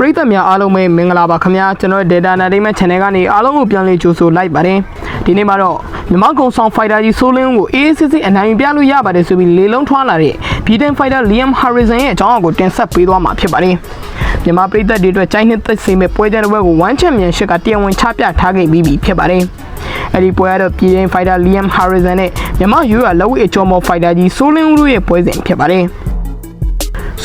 ပရိသတ်များအားလုံးပဲမင်္ဂလာပါခင်ဗျာကျွန်တော်တို့ Data Entertainment Channel ကနေအားလုံးကိုပြန်လည်ကြိုဆိုလိုက်ပါတယ်ဒီနေ့မှာတော့မြန်မာကုံဆောင် Fighter ကြီးဆိုးလင်းကို AACC အနိုင်ယူပြလို့ရပါတယ်ဆိုပြီးလေလုံးထွားလာတဲ့ Beaten Fighter Liam Harrison ရဲ့အကြောင်းအရာကိုတင်ဆက်ပေးသွားမှာဖြစ်ပါတယ်မြန်မာပရိသတ်တွေအတွက်ကြိုင်းနှစ်သက်စေမဲ့ပွဲကြတဲ့ဘက်ကို One Championship ကတရားဝင်ချပြထားခဲ့ပြီးပြီဖြစ်ပါတယ်အဲ့ဒီပွဲကတော့ Beaten Fighter Liam Harrison နဲ့မြန်မာယူရလက်ဝဲအကျော်မော် Fighter ကြီးဆိုးလင်းတို့ရဲ့ပွဲစဉ်ဖြစ်ပါတယ်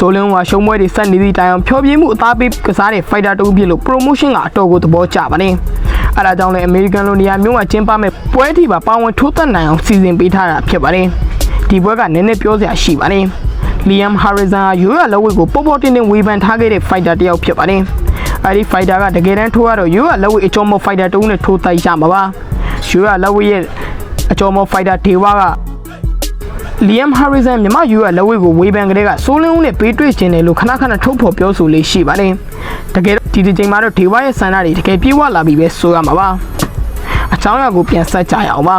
ဆိုလင်းဝါရှုံးပွဲတွေဆက်နေသည့်တိုင်အောင်ဖျော်ဖြေမှုအသားပေးကစားတဲ့ fighter တူဖြစ်လို့ promotion ကအတော်ကိုသဘောကျပါတယ်။အဲဒါကြောင့်လည်း American လိုနေရာမျိုးမှာကျင်းပမဲ့ပွဲထိပါပါဝင်ထိုးသက်နိုင်အောင်စီစဉ်ပေးထားတာဖြစ်ပါတယ်။ဒီပွဲကနည်းနည်းပြောစရာရှိပါတယ်။ Liam Harrison ဟာရိုးရလက်ဝဲကိုပေါ်ပေါ်တင်တင်ဝေဖန်ထားခဲ့တဲ့ fighter တစ်ယောက်ဖြစ်ပါတယ်။အဲဒီ fighter ကတကယ်တမ်းထိုးရတော့ရိုးရလက်ဝဲအကျော်မော် fighter တူနဲ့ထိုးတိုက်ရမှာပါ။ရိုးရလက်ဝဲရဲ့အကျော်မော် fighter ဒေဝက လီယမ်ဟာရီဆန်မြန်မာယူရလက်ဝဲကိုဝေဖန်ကလေးကစိုးလင်းဦးနဲ့ပေးတွေ့ခြင်းတယ်လို့ခဏခဏထုတ်ဖော်ပြောဆိုလေးရှိပါတယ်။တကယ်တော့ဒီဒီချိန်မှာတော့ဒေဝရဲ့ဆန္ဒတွေတကယ်ပြေဝလာပြီပဲဆိုရမှာပါ။အချောင်းရကိုပြန်ဆက်ကြရအောင်ပါ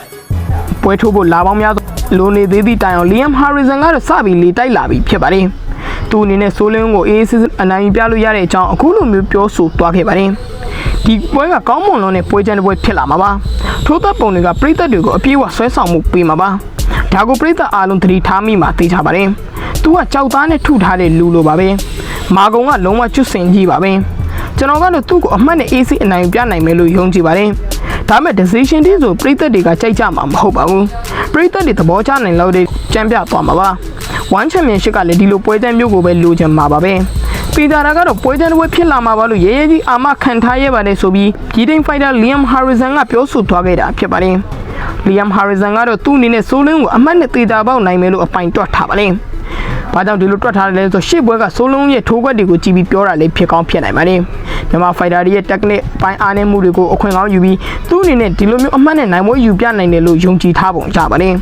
။ပွဲထိုးဖို့လာပေါင်းများလိုနေသေးသည့်တိုင်အောင်လီယမ်ဟာရီဆန်ကတော့စပြီးလေတိုက်လာပြီဖြစ်ပါတယ်။သူအနေနဲ့စိုးလင်းကိုအေးစစ်အနိုင်ယူပြလို့ရတဲ့အကြောင်းအခုလိုမျိုးပြောဆိုသွားခဲ့ပါတယ်။ဒီပွဲကကောင်းမွန်လုံးနဲ့ပွဲချမ်းတဲ့ပွဲဖြစ်လာမှာပါ။ထိုးသက်ပုံတွေကပြည်သက်တွေကိုအပြေးအဝဆွဲဆောင်မှုပေးမှာပါ။ ဒါကိုပြည်သက်အားလုံးသတိထားမိမှာသိကြပါတယ်။ "तू ကကြောက်သားနဲ့ထုထားတဲ့လူလိုပါပဲ။မာကုံကလုံးဝကျွတ်စင်ကြီးပါပဲ။ကျွန်တော်ကတော့သူ့ကိုအမှတ်နဲ့ AC အနိုင်ပြနိုင်မယ်လို့ယုံကြည်ပါတယ်။ဒါပေမဲ့ decision တွေဆိုပြည်သက်တွေကကြိုက်ကြမှာမဟုတ်ပါဘူး။ပြည်သက်တွေသဘောကျနိုင်လို့တဲ့ကြံပြသွားမှာပါ။ One Championship ကလည်းဒီလိုပွဲတန်းမျိုးကိုပဲလိုချင်မှာပါပဲ။ပီတာရာကတော့ပွဲတန်းတစ်ပွဲဖြစ်လာမှာပါလို့ရဲရဲကြီးအာမခံထားရပါတယ်ဆိုပြီး Beating Fighter Liam Harrison ကပြောဆိုသွားခဲ့တာဖြစ်ပါတယ်။ Liam Harrison ကတော့သူ့အနေနဲ့ဆိုးလင်းကိုအမှတ်နဲ့တေတာပေါက်နိုင်မယ်လို့အပိုင်တွက်ထားပါတယ်။ဘာကြောင့်ဒီလိုတွက်ထားတယ်လဲဆိုရှေ့ပွဲကဆိုးလုံးရဲ့ထိုးခွက်တွေကိုကြည့်ပြီးပြောတာလေးဖြစ်ကောင်းဖြစ်နိုင်ပါတယ်။မြန်မာ fighter တွေရဲ့ technique ပိုင်းအားနည်းမှုတွေကိုအခွင့်ကောင်းယူပြီးသူ့အနေနဲ့ဒီလိုမျိုးအမှတ်နဲ့နိုင်ပွဲယူပြနိုင်တယ်လို့ယုံကြည်ထားပုံကြပါတယ်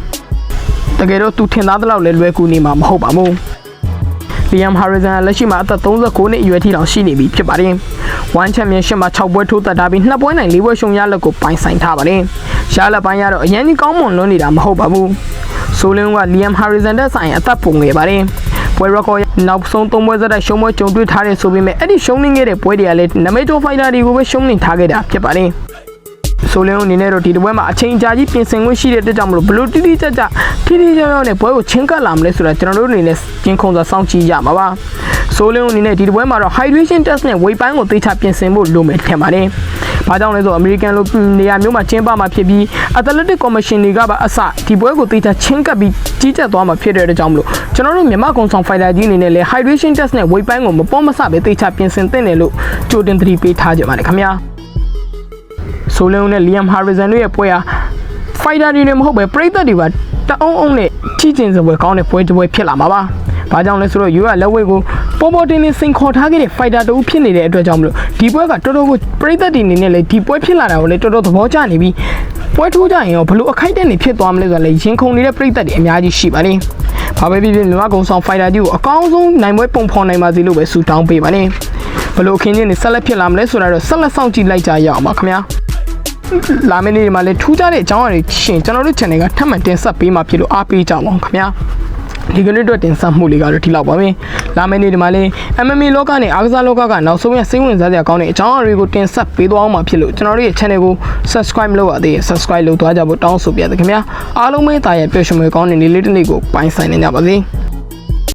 ။တကယ်တော့သူထင်သားသလောက်လည်းလွယ်ကူနေမှာမဟုတ်ပါဘူး။ Liam Harrison လက်ရှိမှာအသက်39နှစ်အရွယ်ထိတောင်ရှိနေပြီဖြစ်ပါတယ်။ One Championship မှာ6ပွဲထိုးသက်ထားပြီး2ပွဲနိုင်4ပွဲရှုံးရလက်ကိုပိုင်ဆိုင်ထားပါတယ်။ရလက်ပိုင်းကတော့အရင်ကြီးကောင်းမွန်လွန်းနေတာမဟုတ်ပါဘူး။ဆိုလင်းက Liam Harrison တက်ဆိုင်အသက်ပုံငယ်ပါတယ်။ပွဲ record နောက်ဆုံး3ပွဲဇက်တိုက်ရှုံးပွဲကြုံတွေ့ထားတဲ့ဆိုပေမဲ့အဲ့ဒီရှုံးနေခဲ့တဲ့ပွဲတွေကလည်းနမိတ်တို fighter တွေကိုပဲရှုံးနေထားခဲ့တာဖြစ်ပါတယ်။ ဆိုလင်းအနေနဲ့တော့ဒီတစ်ပွဲမှာအချိန်ကြာကြီးပြင်ဆင်ခွင့်ရှိတဲ့အတွက်ကြောင့်မလို့ဘလို့တိတိကျကျထိထိရောက်ရောက်နဲ့ပွဲကိုချင်းကပ်လာမလဲဆိုတာကျွန်တော်တို့အနေနဲ့ကျင်းခုံစွာစောင့်ကြည့်ရမှာပါဆိုလင်းအနေနဲ့ဒီတစ်ပွဲမှာတော့ hydration test နဲ့ weight ပိုင်းကိုသေချာပြင်ဆင်ဖို့လိုမယ်ထင်ပါတယ်။ဘာကြောင့်လဲဆို American လိုနေရာမျိုးမှာကျင်းပမှာဖြစ်ပြီး Athletic Commission တွေကပါအစဒီပွဲကိုသေချာချင်းကပ်ပြီးကြီးကြပ်သွားမှာဖြစ်တဲ့အတွက်ကြောင့်မလို့ကျွန်တော်တို့မြန်မာကုံဆောင် fighter ကြီးအနေနဲ့လည်း hydration test နဲ့ weight ပိုင်းကိုမပေါ်မဆပဲသေချာပြင်ဆင်သင့်တယ်လို့ကြိုတင်သတိပေးထားကြပါတယ်ခင်ဗျာ။ ဆိုလင်းနဲ့လီယမ်ဟာရီဆန်တို့ရဲ့ပွဲဟာဖိုက်တာတွေနဲ့မဟုတ်ပဲပရိသတ်တွေပါတအုံးအုံးနဲ့ထိကျင်စပွဲကောင်းတဲ့ပွဲတစ်ပွဲဖြစ်လာမှာပါ။ဘာကြောင့်လဲဆိုတော့ယူရလက်ဝဲကိုပေါ်ပေါ်တင်တင်စိန်ခေါ်ထားခဲ့တဲ့ဖိုက်တာတူဖြစ်နေတဲ့အတွက်ကြောင့်မလို့ဒီပွဲကတော်တော်ကိုပရိသတ်တွေအနေနဲ့လည်းဒီပွဲဖြစ်လာတာကိုလည်းတော်တော်သဘောကျနေပြီးပွဲထိုးကြရင်ရောဘလို့အခိုက်အတန့်နေဖြစ်သွားမလဲဆိုတော့လည်းရင်ခုန်နေတဲ့ပရိသတ်တွေအများကြီးရှိပါတယ်။ဘာပဲဖြစ်ဖြစ်မြန်မာကုံဆောင်ဖိုက်တာကြီးကိုအကောင်းဆုံးနိုင်ပွဲပုံဖော်နိုင်ပါစေလို့ပဲဆုတောင်းပေးပါတယ်။ဘလို့အခင်းချင်းတွေဆက်လက်ဖြစ်လာမလဲဆိုတာတော့ဆက်လက်စောင့်ကြည့်လိုက်ကြရအောင်ပါခင်ဗျာ။ လာမယ့်နေ့တွေမှာလည်းထူးခြားတဲ့အကြောင်းအရာတွေရှင်ကျွန်တော်တို့ channel ကထပ်မံတင်ဆက်ပေးမှာဖြစ်လို့အားပေးကြပါအောင်ခင်ဗျာဒီကနေ့အတွက်တင်ဆက်မှုလေးကတော့ဒီလောက်ပါပဲလာမယ့်နေ့ဒီမှာလည်း MMA လောကနဲ့အားကစားလောကကနောက်ဆုံးရစိတ်ဝင်စားစရာကောင်းတဲ့အကြောင်းအရာတွေကိုတင်ဆက်ပေးသွားအောင်မှာဖြစ်လို့ကျွန်တော်တို့ရဲ့ channel ကို subscribe လုပ်ရသေးတယ် subscribe လုပ်သွားကြဖို့တောင်းဆိုပြရခင်ဗျာအားလုံးပဲတာရပျော်ရွှင်မှုကောင်းတဲ့နေ့လေးတစ်နေ့ကိုပိုင်ဆိုင်နေကြပါစေ